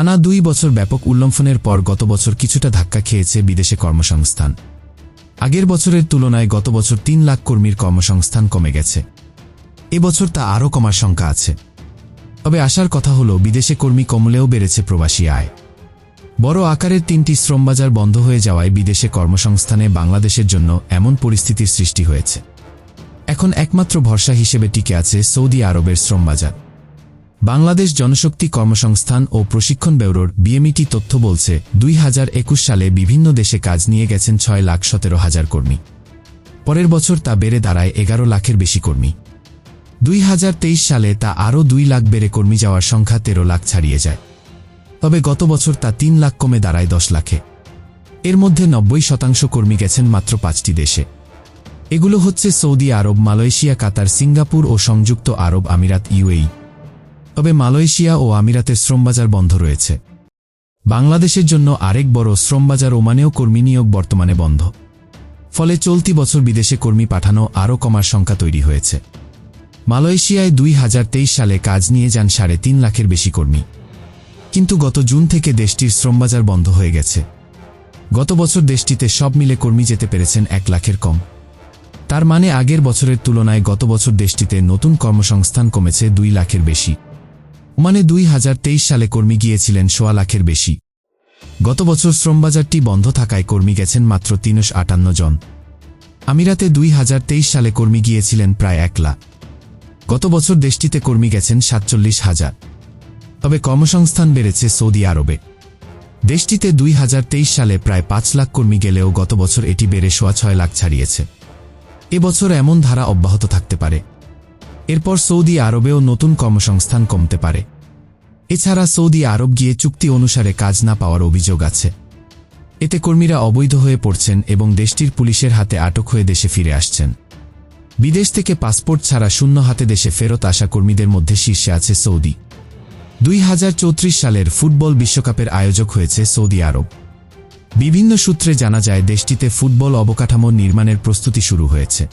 টানা দুই বছর ব্যাপক উল্লম্ফনের পর গত বছর কিছুটা ধাক্কা খেয়েছে বিদেশে কর্মসংস্থান। আগের বছরের তুলনায় গত বছর তিন লাখ কর্মীর কর্মসংস্থান কমে গেছে। এবছর তা আরও কমার শঙ্কা আছে। তবে আসার কথা হল, বিদেশে কর্মী কমলেও বেড়েছে প্রবাসী আয়। বড় আকারের তিনটি শ্রমবাজার বন্ধ হয়ে যাওয়ায় বিদেশে কর্মসংস্থানে বাংলাদেশের জন্য এমন পরিস্থিতির সৃষ্টি হয়েছে। এখন একমাত্র ভরসা হিসেবে টিকে আছে সৌদি আরবের শ্রমবাজার। বাংলাদেশ জনশক্তি কর্মসংস্থান ও প্রশিক্ষণ ব্যুরোর বিএমইটি তথ্য বলছে, দুই হাজার একুশ সালে বিভিন্ন দেশে কাজ নিয়ে গেছেন ছয় লাখ সতেরো হাজার কর্মী। পরের বছর তা বেড়ে দাঁড়ায় এগারো লাখের বেশি কর্মী। দুই হাজার তেইশ সালে তা আরও দুই লাখ বেড়ে কর্মী যাওয়ার সংখ্যা তেরো লাখ ছাড়িয়ে যায়। তবে গত বছর তা তিন লাখ কমে দাঁড়ায় দশ লাখে। এর মধ্যে নব্বই শতাংশ কর্মী গেছেন মাত্র পাঁচটি দেশে। এগুলো হচ্ছে সৌদি আরব, মালয়েশিয়া, কাতার, সিঙ্গাপুর ও সংযুক্ত আরব আমিরাত, ইউএই। তবে মালয়েশিয়া ও আমিরাতের শ্রমবাজার বন্ধ রয়েছে। বাংলাদেশের জন্য আরেক বড় শ্রমবাজার ওমানেও কর্মী নিয়োগ বর্তমানে বন্ধ। ফলে চলতি বছর বিদেশে কর্মী পাঠানো আরও কমার সংখ্যা তৈরি হয়েছে। মালয়েশিয়ায় দুই হাজার তেইশ সালে কাজ নিয়ে যান সাড়ে তিন লাখের বেশি কর্মী। কিন্তু গত জুন থেকে দেশটির শ্রমবাজার বন্ধ হয়ে গেছে। গত বছর দেশটিতে সব মিলে কর্মী যেতে পেরেছেন এক লাখের কম। তার মানে আগের বছরের তুলনায় গত বছর দেশটিতে নতুন কর্মসংস্থান কমেছে দুই লাখের বেশি। মানে দুই হাজার তেইশ সালে কর্মী গিয়েছিলেন সোয়া লাখের বেশি। গত বছর শ্রমবাজারটি বন্ধ থাকায় কর্মী গেছেন মাত্র তিনশ আটান্ন জন। আমিরাতে দুই হাজার তেইশ সালে কর্মী গিয়েছিলেন প্রায় এক লাখ। গত বছর দেশটিতে কর্মী গেছেন সাতচল্লিশ হাজার। তবে কর্মসংস্থান বেড়েছে সৌদি আরবে। দেশটিতে দুই হাজার তেইশ সালে প্রায় পাঁচ লাখ কর্মী গেলেও গত বছর এটি বেড়ে সোয়া ছয় লাখ ছাড়িয়েছে। এবছর এমন ধারা অব্যাহত থাকতে পারে। এরপর সৌদি আরবেও নতুন কর্মসংস্থান কমতে পারে। এছাড়া সৌদি আরব গিয়ে চুক্তি অনুসারে কাজ না পাওয়ার অভিযোগ আছে। এতে কর্মীরা অবৈধ হয়ে পড়ছেন এবং দেশটির পুলিশের হাতে আটক হয়ে দেশে ফিরে আসছেন। বিদেশ থেকে পাসপোর্ট ছাড়া শূন্য হাতে দেশে ফেরত আসা কর্মীদের মধ্যে শীর্ষে আছে সৌদি। দুই হাজার চৌত্রিশ সালের ফুটবল বিশ্বকাপের আয়োজক হয়েছে সৌদি আরব। বিভিন্ন সূত্রে জানা যায়, দেশটিতে ফুটবল অবকাঠামো নির্মাণের প্রস্তুতি শুরু হয়েছে।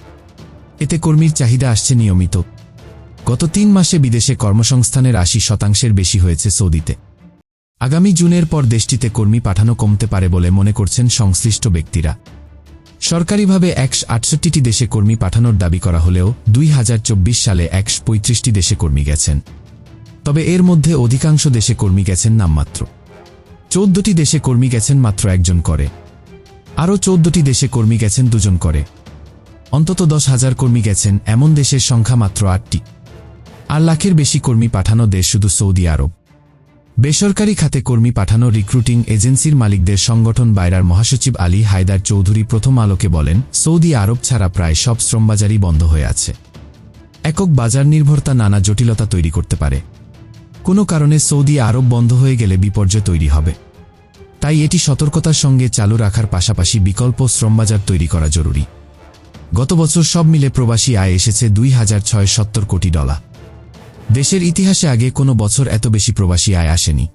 এতে কর্মীর চাহিদা আসছে নিয়মিত। গত তিন মাসে বিদেশে কর্মসংস্থানের আশি শতাংশের বেশি হয়েছে সৌদিতে। আগামী জুনের পর দেশটিতে কর্মী পাঠানো কমতে পারে বলে মনে করছেন সংশ্লিষ্ট ব্যক্তিরা। সরকারিভাবে একশ আটষট্টিটি দেশে কর্মী পাঠানোর দাবি করা হলেও দুই হাজার চব্বিশ সালে একশ পঁয়ত্রিশটি দেশে কর্মী গেছেন। তবে এর মধ্যে অধিকাংশ দেশে কর্মী গেছেন নামমাত্র। চৌদ্দটি দেশে কর্মী গেছেন মাত্র একজন করে। আরও চৌদ্দটি দেশে কর্মী গেছেন দুজন করে। অন্তত দশ হাজার কর্মী গেছেন, এমন দেশের সংখ্যা মাত্র আটটি। আর লাখের বেশি কর্মী পাঠানো দেশ শুধু সৌদি আরব। বেসরকারি খাতে কর্মী পাঠানো রিক্রুটিং এজেন্সির মালিকদের সংগঠন বাইরার মহাসচিব আলী হায়দার চৌধুরী প্রথম আলোকে বলেন, সৌদি আরব ছাড়া প্রায় সব শ্রমবাজারই বন্ধ হয়ে আছে। একক বাজার নির্ভরতা নানা জটিলতা তৈরি করতে পারে। কোনো কারণে সৌদি আরব বন্ধ হয়ে গেলে বিপর্যয় তৈরি হবে। তাই এটি সতর্কতার সঙ্গে চালু রাখার পাশাপাশি বিকল্প শ্রমবাজার তৈরি করা জরুরি। গত বছর সব মিলে প্রবাসী আয় এসেছে দুই কোটি ডলার। দেশের ইতিহাসে আগে কোনো বছর এত বেশি প্রবাসী আয় আসেনি।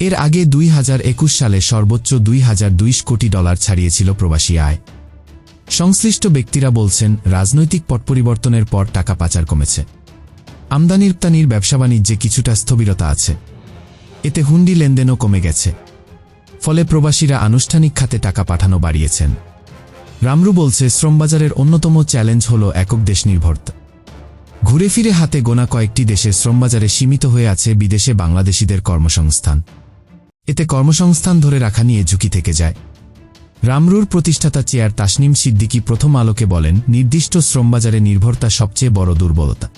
এর আগে দুই হাজার একুশ সালে সর্বোচ্চ দুই হাজার দুইশ কোটি ডলার ছাড়িয়েছিল প্রবাসী আয়। সংশ্লিষ্ট ব্যক্তিরা বলছেন, রাজনৈতিক পট পরিবর্তনের পর টাকা পাচার কমেছে। আমদানি রপ্তানির ব্যবসা বাণিজ্যে কিছুটা স্থবিরতা আছে। এতে হুন্ডি লেনদেনও কমে গেছে। ফলে প্রবাসীরা আনুষ্ঠানিক খাতে টাকা পাঠানো বাড়িয়েছেন। রামরু বলছে, শ্রমবাজারের অন্যতম চ্যালেঞ্জ হল একক দেশ নির্ভরতা ঘুরে ফিরে হাতে গোনা কয়েকটি দেশের শ্রমবাজারে সীমিত হয়ে আছে বিদেশে বাংলাদেশিদের কর্মসংস্থান। এতে কর্মসংস্থান ধরে রাখা নিয়ে ঝুঁকি থেকে যায়। রামরুর প্রতিষ্ঠাতা চেয়ার তাসনিম সিদ্দিকী প্রথম আলোকে বলেন, নির্দিষ্ট শ্রমবাজারে নির্ভরতা সবচেয়ে বড় দুর্বলতা।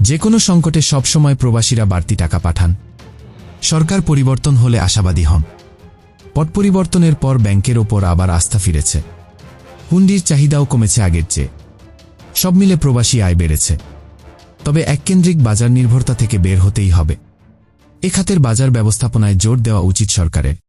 যে কোনো সংকটে সবসময় প্রবাসীরা বাড়তি টাকা পাঠান। সরকার পরিবর্তন হলে আশাবাদী হন। পট পরিবর্তনের পর ব্যাংকের ওপর আবার আস্থা ফিরেছে। হুন্ডির চাহিদাও কমেছে আগের চেয়ে। সব মিলে প্রবাসী আয় বেড়েছে। তবে এককেন্দ্রিক বাজার নির্ভরতা থেকে বের হতেই হবে। এ খাতের বাজার ব্যবস্থাপনায় জোর দেওয়া উচিত সরকারের।